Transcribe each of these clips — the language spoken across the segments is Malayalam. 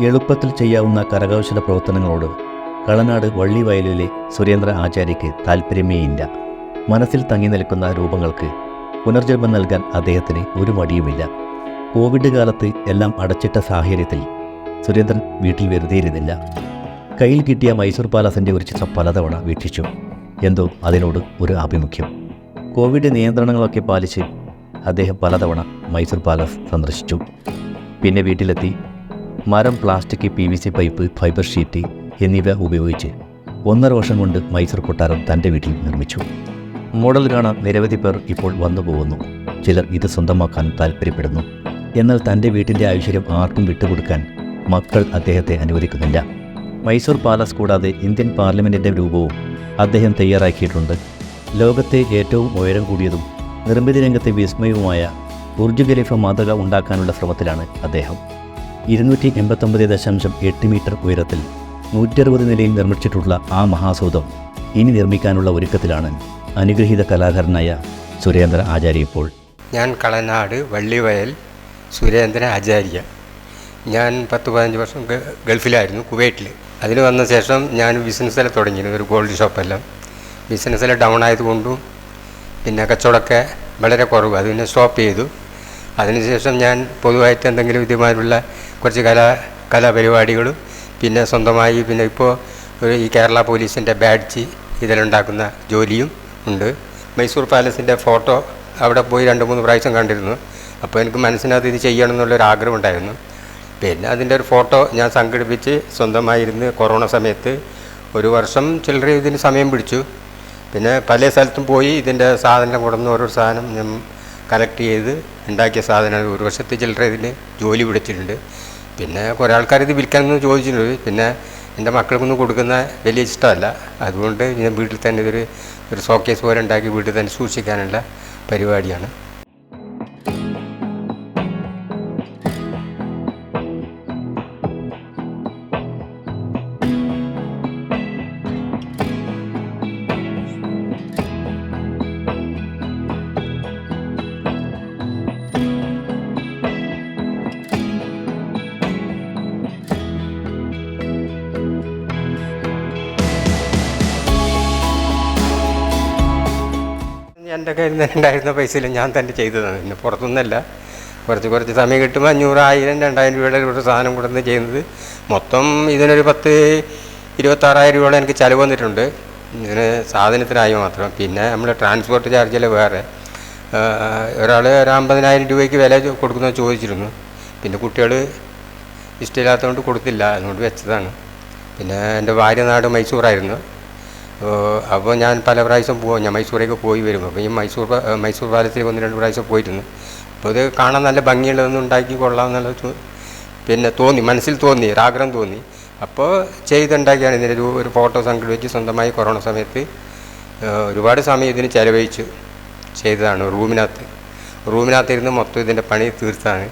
എളുപ്പത്തിൽ ചെയ്യാവുന്ന കരകൗശല പ്രവർത്തനങ്ങളോട് കളനാട് വള്ളിവയലിലെ സുരേന്ദ്ര ആചാര്യയ്ക്ക് താല്പര്യമേയില്ല മനസ്സിൽ തങ്ങി നിൽക്കുന്ന രൂപങ്ങൾക്ക് പുനർജന്മം നൽകാൻ അദ്ദേഹത്തിന് ഒരു മടിയുമില്ല. കോവിഡ് കാലത്ത് എല്ലാം അടച്ചിട്ട സാഹചര്യത്തിൽ സുരേന്ദ്രൻ വീട്ടിൽ വെറുതെ ഇരുന്നില്ല. കയ്യിൽ കിട്ടിയ മൈസൂർ പാലസിന്റെ ഒരു ചിത്രം പലതവണ വീക്ഷിച്ചു. എന്തോ അതിനോട് ഒരു ആഭിമുഖ്യം. കോവിഡ് നിയന്ത്രണങ്ങളൊക്കെ പാലിച്ച് അദ്ദേഹം പലതവണ മൈസൂർ പാലസ് സന്ദർശിച്ചു. പിന്നെ വീട്ടിലെത്തി മരം plastic P V C pipe fibre sheet എന്നിവ ഉപയോഗിച്ച് ഒന്നര വർഷം കൊണ്ട് മൈസൂർ കൊട്ടാരം തന്റെ വീട്ടിൽ നിർമ്മിച്ചു. മോഡൽ കാണാൻ നിരവധി പേർ ഇപ്പോൾ വന്നു പോകുന്നു. ചിലർ ഇത് സ്വന്തമാക്കാൻ താല്പര്യപ്പെടുന്നു എന്നാൽ തന്റെ വീട്ടിന്റെ ഐശ്വര്യം ആർക്കും വിട്ടുകൊടുക്കാൻ മക്കൾ അദ്ദേഹത്തെ അനുവദിക്കുന്നില്ല. മൈസൂർ പാലസ് കൂടാതെ ഇന്ത്യൻ പാർലമെന്റിന്റെ രൂപവും അദ്ദേഹം തയ്യാറാക്കിയിട്ടുണ്ട്. ലോകത്തെ ഏറ്റവും ഉയരം കൂടിയതും നിർമ്മിതി രംഗത്തെ വിസ്മയവുമായ ബുർജ് ഖലീഫ മാതൃക ഉണ്ടാക്കാനുള്ള ശ്രമത്തിലാണ് അദ്ദേഹം. ഇരുന്നൂറ്റി എൺപത്തൊമ്പത് ദശാംശം എട്ട് മീറ്റർ ഉയരത്തിൽ നൂറ്ററുപത് നിലയിൽ നിർമ്മിച്ചിട്ടുള്ള ആ മഹാസൗധം ഇനി നിർമ്മിക്കാനുള്ള ഒരുക്കത്തിലാണ് അനുഗ്രഹീത കലാകാരനായ സുരേന്ദ്ര ആചാര്യ ഇപ്പോൾ. ഞാൻ കളനാട് വള്ളിവയൽ സുരേന്ദ്ര ആചാര്യ. ഞാൻ പത്ത് പതിനഞ്ച് വർഷം ഗൾഫിലായിരുന്നു കുവൈറ്റിൽ. അതിന് വന്ന ശേഷം ഞാൻ ബിസിനസ്സെല്ലാം തുടങ്ങിയിരുന്നു ഒരു ഗോൾഡ് ഷോപ്പെല്ലാം ബിസിനസ്സെല്ലാം ഡൗൺ ആയതുകൊണ്ടും പിന്നെ കച്ചവടമൊക്കെ വളരെ കുറവ്. അത് പിന്നെ സ്റ്റോപ്പ് ചെയ്തു. അതിനുശേഷം ഞാൻ പൊതുവായിട്ട് എന്തെങ്കിലും ഇതുമാരുള്ള കുറച്ച് കലാ കലാപരിപാടികളും പിന്നെ സ്വന്തമായി പിന്നെ ഇപ്പോൾ ഒരു ഈ കേരള പോലീസിന്റെ ബാഡ്ജ് ഇതെല്ലാം ഉണ്ടാക്കുന്ന ജോലിയും ഉണ്ട്. മൈസൂർ പാലസിന്റെ ഫോട്ടോ അവിടെ പോയി രണ്ട് മൂന്ന് പ്രാവശ്യം കണ്ടിരുന്നു. അപ്പോൾ എനിക്ക് മനസ്സിനകത്ത് ഇത് ചെയ്യണം എന്നുള്ളൊരു ആഗ്രഹം ഉണ്ടായിരുന്നു പിന്നെ അതിന്റെ ഒരു ഫോട്ടോ ഞാൻ സംഘടിപ്പിച്ച് സ്വന്തമായിരുന്ന് കൊറോണ സമയത്ത് ഒരു വർഷം ചില്ലറ ഇതിന് സമയം പിടിച്ചു. പിന്നെ പല സ്ഥലത്തും പോയി ഇതിന്റെ സാധനം കൊടുന്ന ഓരോ സാധനം ഞാൻ കളക്ട് ചെയ്ത് ഉണ്ടാക്കിയ സാധനങ്ങൾ ഒരു വർഷത്തെ ചില്ലറ ഇതിൽ ജോലി പിടിച്ചിട്ടുണ്ട്. പിന്നെ കുറേ ആൾക്കാർ ഇത് വിൽക്കാമെന്ന് ചോദിച്ചിട്ടുണ്ട്. പിന്നെ എന്റെ മക്കൾക്കൊന്നും കൊടുക്കുന്ന വലിയ ഇഷ്ടമല്ല. അതുകൊണ്ട് ഞാൻ വീട്ടിൽ തന്നെ ഇതൊരു ഒരു ഷോക്കേസ് പോലെ ഉണ്ടാക്കി വീട്ടിൽ തന്നെ സൂക്ഷിക്കാനുള്ള പരിപാടിയാണ്. എന്റെ കയ്യിൽ നിന്ന് ഉണ്ടായിരുന്ന പൈസയിൽ ഞാൻ തന്നെ ചെയ്തതാണ്. പിന്നെ പുറത്തുനിന്നല്ല. കുറച്ച് കുറച്ച് സമയം കിട്ടുമ്പോൾ അഞ്ഞൂറ് ആയിരം രണ്ടായിരം രൂപയുടെ ഒരു സാധനം കൊടുത്ത് ചെയ്യുന്നത്. മൊത്തം ഇതിനൊരു പത്ത് ഇരുപത്താറായിരം രൂപയോളം എനിക്ക് ചിലവ് വന്നിട്ടുണ്ട്. ഇതിന് സാധനത്തിനായി മാത്രം. പിന്നെ നമ്മൾ ട്രാൻസ്പോർട്ട് ചാർജിൽ വേറെ. ഒരാൾ ഒരു അമ്പതിനായിരം രൂപയ്ക്ക് വില കൊടുക്കുന്നത് ചോദിച്ചിരുന്നു. പിന്നെ കുട്ടികൾ ഇഷ്ടമില്ലാത്തതുകൊണ്ട് കൊടുത്തില്ല. അതുകൊണ്ട് വെച്ചതാണ്. പിന്നെ എന്റെ ഭാര്യ നാട് മൈസൂറായിരുന്നു. അപ്പോൾ ഞാൻ പല പ്രാവശ്യം പോകും ഞാൻ മൈസൂരേക്ക് പോയി വരും അപ്പോൾ ഈ മൈസൂർ മൈസൂർ പാലത്തിൽ ഒന്ന് രണ്ട് പ്രാവശ്യം പോയിരുന്നു അപ്പോൾ ഇത് കാണാൻ നല്ല ഭംഗിയുള്ളതൊന്നും ഉണ്ടാക്കി കൊള്ളാം എന്നുള്ള പിന്നെ തോന്നി മനസ്സിൽ തോന്നി ഒരാഗ്രഹം തോന്നി. അപ്പോൾ ചെയ്തുണ്ടാക്കിയാണ്. ഇതിന്റെ ഒരു ഒരു ഫോട്ടോ സംഘടിപ്പിച്ച് സ്വന്തമായി കൊറോണ സമയത്ത് ഒരുപാട് സമയം ഇതിന് ചെലവഴിച്ചു ചെയ്തതാണ് റൂമിനകത്ത്. റൂമിനകത്തിരുന്ന് മൊത്തം ഇതിന്റെ പണി തീർത്താണ്.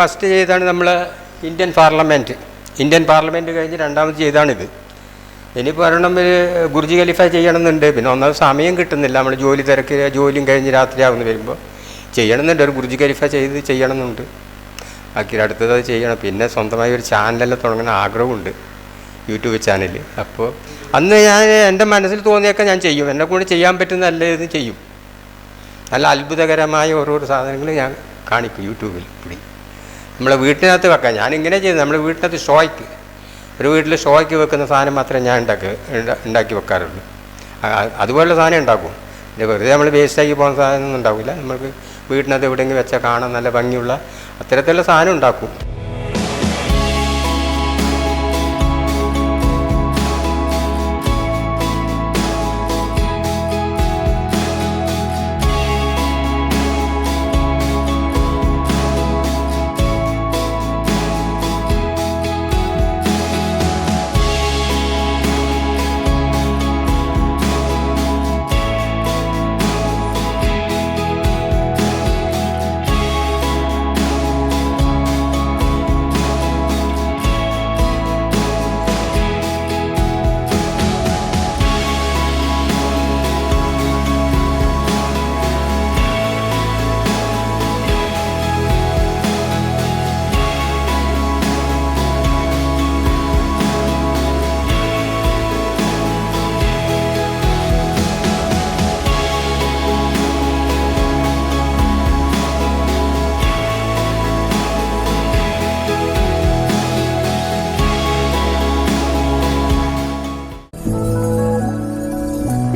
ഫസ്റ്റ് ചെയ്താണ് നമ്മൾ ഇന്ത്യൻ പാർലമെന്റ് ഇന്ത്യൻ പാർലമെന്റ് കഴിഞ്ഞ് രണ്ടാമത് ചെയ്താണിത്. ഇനി ഒരെണ്ണം ഒരു ഗുർജി ഖലീഫ ചെയ്യണമെന്നുണ്ട്. പിന്നെ ഒന്നാമത് സമയം കിട്ടുന്നില്ല. നമ്മൾ ജോലി തിരക്ക് ജോലിയും കഴിഞ്ഞ് രാത്രിയാവുന്ന വരുമ്പോൾ ചെയ്യണമെന്നുണ്ട്. ഒരു ഗുർജി ഖലീഫ ചെയ്ത് ചെയ്യണമെന്നുണ്ട്. ബാക്കി അടുത്തത് അത് ചെയ്യണം. പിന്നെ സ്വന്തമായി ഒരു ചാനലെല്ലാം തുടങ്ങുന്ന ആഗ്രഹമുണ്ട്. യൂട്യൂബ് ചാനൽ അപ്പോൾ അന്ന് ഞാൻ എന്റെ മനസ്സിൽ തോന്നിയൊക്കെ ഞാൻ ചെയ്യും. എന്നെ കൂടെ ചെയ്യാൻ പറ്റുന്ന നല്ല ഇത് ചെയ്യും. നല്ല അത്ഭുതകരമായ ഓരോരോ സാധനങ്ങൾ ഞാൻ കാണിക്കും യൂട്യൂബിൽ. കൂടി നമ്മളെ വീട്ടിനകത്ത് വെക്കാം. ഞാനിങ്ങനെ ചെയ്യുന്നത് നമ്മുടെ വീട്ടിനകത്ത് ഷോയ്ക്ക്. ഒരു വീട്ടിൽ ഷോയ്ക്ക് വെക്കുന്ന സാധനം മാത്രമേ ഞാൻ ഉണ്ടാക്കി ഉണ്ടാ- ഉണ്ടാക്കി വെക്കാറുള്ളൂ. അതുപോലുള്ള സാധനം ഉണ്ടാക്കും. പിന്നെ വെറുതെ നമ്മൾ വേസ്റ്റാക്കി പോകുന്ന സാധനം ഒന്നും ഉണ്ടാവില്ല നമുക്ക് വീട്ടിനകത്ത് എവിടെയെങ്കിലും വെച്ചാൽ കാണാൻ നല്ല ഭംഗിയുള്ള അത്തരത്തിലുള്ള സാധനം ഉണ്ടാക്കും.